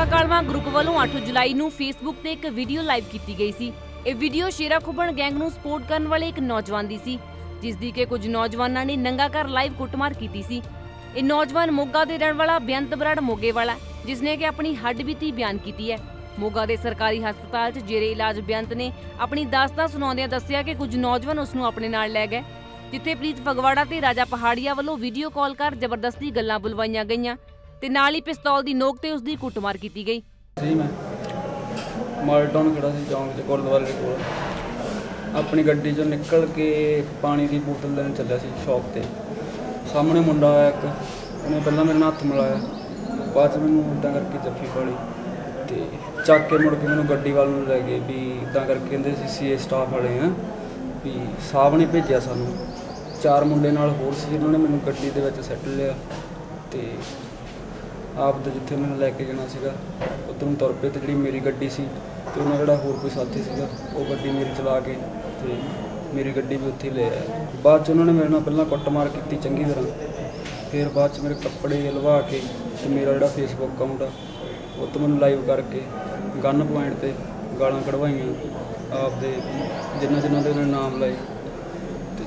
ਸਾਖਾ Kalwa group ਵੱਲੋਂ 8 ਜੁਲਾਈ ਨੂੰ Facebook ਤੇ ਇੱਕ ਵੀਡੀਓ ਲਾਈਵ ਕੀਤੀ ਗਈ ਸੀ। ਇਹ ਵੀਡੀਓ ਸ਼ੇਰਾ ਖੁੱਬਣ ਗੈਂਗ ਨੂੰ ਸਪੋਰਟ ਕਰਨ ਵਾਲੇ ਇੱਕ ਨੌਜਵਾਨ ਦੀ ਸੀ ਜਿਸ ਦੀ ਕਿ ਕੁਝ ਨੌਜਵਾਨਾਂ ਨੇ ਨੰਗਾ ਕਰ ਲਾਈਵ ਕੁੱਟਮਾਰ ਕੀਤੀ ਸੀ। ਇਹ ਨੌਜਵਾਨ ਮੋਗਾ ਦੇ ਰਹਿਣ ਵਾਲਾ ਬੇਅੰਤ ਬਰਾੜ ਮੋਗੇ ਵਾਲਾ ਜਿਸ ਨੇ ਕਿ ਆਪਣੀ ਹੱਡ ਬੀਤੀ ਬਿਆਨ ਕੀਤੀ ਹੈ। ਮੋਗਾ ਦੇ ਸਰਕਾਰੀ ਹਸਪਤਾਲ 'ਚ ਜੇਰੇ ਇਲਾਜ ਬੇਅੰਤ ਨੇ ਆਪਣੀ ਦਾਸਤਾਨ ਸੁਣਾਉਂਦਿਆਂ ਦੱਸਿਆ ਕਿ ਕੁਝ ਨੌਜਵਾਨ ਉਸ ਨੂੰ ਆਪਣੇ ਨਾਲ ਲੈ ਗਏ, ਜਿੱਥੇ ਪ੍ਰੀਤ ਫਗਵਾੜਾ ਤੇ ਰਾਜਾ ਪਹਾੜੀਆ ਵੱਲੋਂ ਵੀਡੀਓ ਕਾਲ ਕਰ ਜ਼ਬਰਦਸਤੀ ਗੱਲਾਂ ਬੁਲਵਾਈਆਂ ਗਈਆਂ। ਤੇ ਨਾਲ ਹੀ ਪਿਸਤੌਲ ਦੀ ਨੋਕ ਤੇ ਉਸ ਦੀ ਕੁੱਟਮਾਰ ਕੀਤੀ ਗਈ। ਸੀ ਮੈਂ ਮਾਲਟਾਊਨ ਖੜਾ ਸੀ ਚੌਂਕ 'ਚ ਗੁਰਦੁਆਰੇ ਦੇ ਕੋਲ। ਆਪਣੀ ਗੱਡੀ 'ਚੋਂ ਨਿਕਲ ਕੇ ਪਾਣੀ ਦੀ ਬੋਤਲ ਲੈਣ ਚੱਲਿਆ ਸੀ ਸ਼ਾਪ ਤੇ। ਸਾਹਮਣੇ ਮੁੰਡਾ ਆਇਆ ਇੱਕ, ਉਹਨੇ ਪਹਿਲਾਂ ਮੇਰੇ ਨਾਲ ਹੱਥ ਮਿਲਾਇਆ। ਬਾਅਦ 'ਚ ਮੈਨੂੰ ਇਦਾਂ ਕਰਕੇ ਜੱਫੀ ਪਾਲੀ ਤੇ ਚੱਕ ਕੇ ਮੁੜ ਕੇ ਮੈਨੂੰ ਗੱਡੀ ਵੱਲ ਨੂੰ ਲੈ ਗਏ ਵੀ ਇਦਾਂ ਕਰਕੇ ਕਹਿੰਦੇ ਸੀ ਸੀਏ ਸਟਾਫ ਵਾਲੇ ਆ ਵੀ ਸਾਹਿਬ ਨੇ ਭੇਜਿਆ ਸਾਨੂੰ। ਚਾਰ ਮੁੰਡੇ ਨਾਲ ਹੋਰ ਸੀ ਉਹਨਾਂ ਨੇ ਮੈਨੂੰ ਗੱਡੀ ਦੇ ਵਿੱਚ ਸੱਟ ਲਿਆ ਤੇ ਆਪ ਦਾ ਜਿੱਥੇ ਮੈਨੂੰ ਲੈ ਕੇ ਜਾਣਾ ਸੀਗਾ, ਉੱਧਰੋਂ ਤੁਰ ਪਏ ਤੇ ਜਿਹੜੀ ਮੇਰੀ ਗੱਡੀ ਸੀ ਤੇ ਉਹਨਾਂ ਜਿਹੜਾ ਹੋਰ ਕੋਈ ਸਾਥੀ ਸੀਗਾ, ਉਹ ਗੱਡੀ ਮੇਰੀ ਚਲਾ ਕੇ ਤੇ ਮੇਰੀ ਗੱਡੀ ਵੀ ਉੱਥੇ ਹੀ ਲੈ ਆਇਆ। ਬਾਅਦ ਚ ਉਹਨਾਂ ਨੇ ਮੇਰੇ ਨਾਲ ਪਹਿਲਾਂ ਕੁੱਟਮਾਰ ਕੀਤੀ ਚੰਗੀ ਤਰ੍ਹਾਂ, ਫਿਰ ਬਾਅਦ ਚ ਮੇਰੇ ਕੱਪੜੇ ਲਵਾ ਕੇ ਤੇ ਮੇਰਾ ਜਿਹੜਾ ਫੇਸਬੁੱਕ ਅਕਾਊਂਟ ਆ, ਉਹ ਤੋਂ ਮੈਨੂੰ ਲਾਈਵ ਕਰਕੇ ਗਨ ਪੁਆਇੰਟ ਤੇ ਗਾਲਾਂ ਕਢਵਾਈਆਂ ਆਪਦੇ ਜਿੰਨਾ ਜਿੰਨਾ ਦੇ ਉਹਨਾਂ ਨੇ ਨਾਮ ਲਾਏ। ਤੇ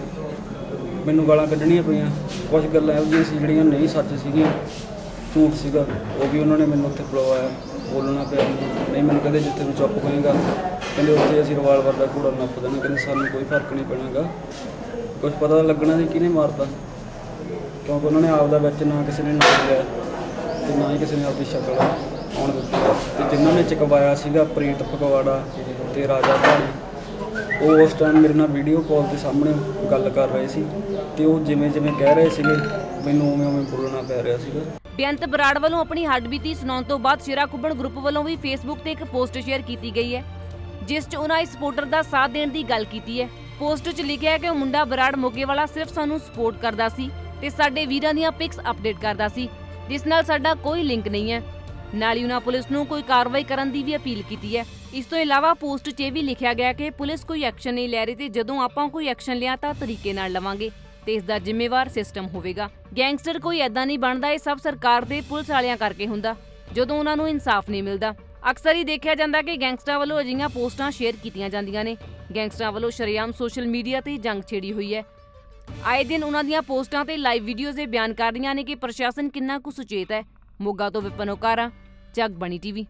ਮੈਨੂੰ ਗਾਲਾਂ ਕੱਢਣੀਆਂ ਪਈਆਂ ਕੁਝ ਗੱਲਾਂ ਇਹੋ ਜਿਹੀਆਂ ਸੀ ਜਿਹੜੀਆਂ ਨਹੀਂ ਸੱਚ ਸੀਗੀਆਂ। ਝੂਠ ਸੀਗਾ, ਉਹ ਵੀ ਉਹਨਾਂ ਨੇ ਮੈਨੂੰ ਉੱਥੇ ਪਲਵਾਇਆ ਬੋਲਣਾ ਪਿਆ ਮੈਨੂੰ। ਨਹੀਂ, ਮੈਨੂੰ ਕਹਿੰਦੇ ਜਿੱਥੇ ਤੂੰ ਚੁੱਪ ਹੋਏਗਾ, ਕਹਿੰਦੇ ਉੱਥੇ ਅਸੀਂ ਰਿਵਾਲਵਰ ਦਾ ਘੂੜਾ ਨੱਪ ਦੇਣਾ ਕਹਿੰਦੇ ਸਾਨੂੰ ਕੋਈ ਫ਼ਰਕ ਨਹੀਂ ਪੈਣਾਗਾ। ਕੁਝ ਪਤਾ ਤਾਂ ਲੱਗਣਾ ਸੀ ਕਿਹਨੇ ਮਾਰਤਾ। ਕਿਉਂਕਿ ਉਹਨਾਂ ਨੇ ਆਪ ਦਾ ਵਿੱਚ ਨਾ ਕਿਸੇ ਨੇ ਨਾਮ ਲਿਆ, ਤੇ ਨਾ ਹੀ ਕਿਸੇ ਨੇ ਆਪਦੀ ਸ਼ਕਲ ਆਉਣ ਦਿੱਤੀ। ਤੇ ਜਿਨ੍ਹਾਂ ਨੇ ਚਕਵਾਇਆ ਸੀਗਾ ਪ੍ਰੀਤ ਫਗਵਾੜਾ ਤੇ ਰਾਜਾ ਭਾਣੀ ਉਹ ਉਸ ਟਾਈਮ ਮੇਰੇ ਨਾਲ ਵੀਡੀਓ ਕਾਲ ਦੇ ਸਾਹਮਣੇ ਗੱਲ ਕਰ ਰਹੇ ਸੀ, ਤੇ ਉਹ ਜਿਵੇਂ ਜਿਵੇਂ ਕਹਿ ਰਹੇ ਸੀਗੇ ਮੈਨੂੰ ਉਵੇਂ ਉਵੇਂ ਬੋਲਣਾ ਪੈ ਰਿਹਾ ਸੀਗਾ। ਬੇਅੰਤ ਬਰਾੜ ਵੱਲੋਂ ਆਪਣੀ ਹੱਡ ਸੁਣਾਉਣ ਤੋਂ ਬਾਅਦ ਸ਼ੇਰਾ ਖੁੱਬਣ ਗਰੁੱਪ ਵੱਲੋਂ ਵੀ ਫੇਸਬੁੱਕ ਤੇ ਇੱਕ ਪੋਸਟ ਸ਼ੇਅਰ ਕੀਤੀ ਗਈ ਹੈ, ਜਿਸ 'ਚ ਉਹਨਾਂ ਇਸ ਸਪੋਰਟਰ ਦਾ ਸਾਥ ਦੇਣ ਦੀ ਗੱਲ ਕੀਤੀ ਹੈ। ਪੋਸਟ 'ਚ ਲਿਖਿਆ ਹੈ ਕਿ ਉਹ ਮੁੰਡਾ ਬਰਾੜ ਮੋਗੇ ਵਾਲਾ ਸਿਰਫ ਸਾਨੂੰ ਸਪੋਰਟ ਕਰਦਾ ਸੀ ਤੇ ਸਾਡੇ ਵੀਰਾਂ ਦੀਆਂ ਪਿਕਸ ਅਪਡੇਟ ਕਰਦਾ ਸੀ, ਜਿਸ ਨਾਲ ਸਾਡਾ ਕੋਈ ਲਿੰਕ ਨਹੀਂ ਹੈ। ਨਾਲ ਹੀ ਉਹਨਾਂ ਪੁਲਿਸ ਨੂੰ ਕੋਈ ਕਾਰਵਾਈ ਕਰਨ ਦੀ ਵੀ ਅਪੀਲ ਕੀਤੀ ਹੈ। ਇਸ ਤੋਂ ਇਲਾਵਾ ਪੋਸਟ 'ਚ ਇਹ ਵੀ ਲਿਖਿਆ ਗਿਆ ਕਿ ਪੁਲਿਸ ਕੋਈ ਐਕਸ਼ਨ ਨਹੀਂ ਲੈ ਰਹੀ ਤੇ ਜਦੋਂ ਆਪਾਂ ਕੋਈ ਐਕਸ਼ਨ ਲਿਆ ਤਾਂ ਤਰੀਕੇ ਨਾਲ ਲਵਾਂਗੇ। ਤੇ ਇਸ ਦਾ ਜ਼ਿੰਮੇਵਾਰ ਸਿਸਟਮ ਹੋਵੇਗਾ। ਗੈਂਗਸਟਰ ਕੋਈ ਐਦਾਂ ਨਹੀਂ ਬਣਦਾ, ਇਹ ਸਭ ਸਰਕਾਰ ਤੇ ਪੁਲਿਸ ਵਾਲਿਆਂ ਕਰਕੇ ਹੁੰਦਾ। ਜਦੋਂ ਉਹਨਾਂ ਨੂੰ ਇਨਸਾਫ ਨਹੀਂ ਮਿਲਦਾ। ਅਕਸਰ ਹੀ ਦੇਖਿਆ ਜਾਂਦਾ ਕਿ ਗੈਂਗਸਟਰਾਂ ਵੱਲੋਂ ਅਜਿਹੀਆਂ ਪੋਸਟਾਂ ਸ਼ੇਅਰ ਕੀਤੀਆਂ ਜਾਂਦੀਆਂ ਨੇ। ਗੈਂਗਸਟਰਾਂ ਵੱਲੋਂ ਸ਼ਰੇਆਮ ਸੋਸ਼ਲ ਮੀਡੀਆ ਤੇ ਜੰਗ ਛੇੜੀ ਹੋਈ ਹੈ। ਆਏ ਦਿਨ ਉਹਨਾਂ ਦੀਆਂ ਪੋਸਟਾਂ ਤੇ ਲਾਈਵ ਵੀਡੀਓਜ਼ ਦੇ ਬਿਆਨ ਕਰਦੀਆਂ ਨੇ ਕਿ ਪ੍ਰਸ਼ਾਸਨ ਕਿੰਨਾ ਕੁ ਸੁਚੇਤ ਹੈ। ਮੋਗਾ ਤੋਂ ਵਿਪਨ ਓਕਾਰਾ ਜਗ ਬਣੀ ਟੀਵੀ।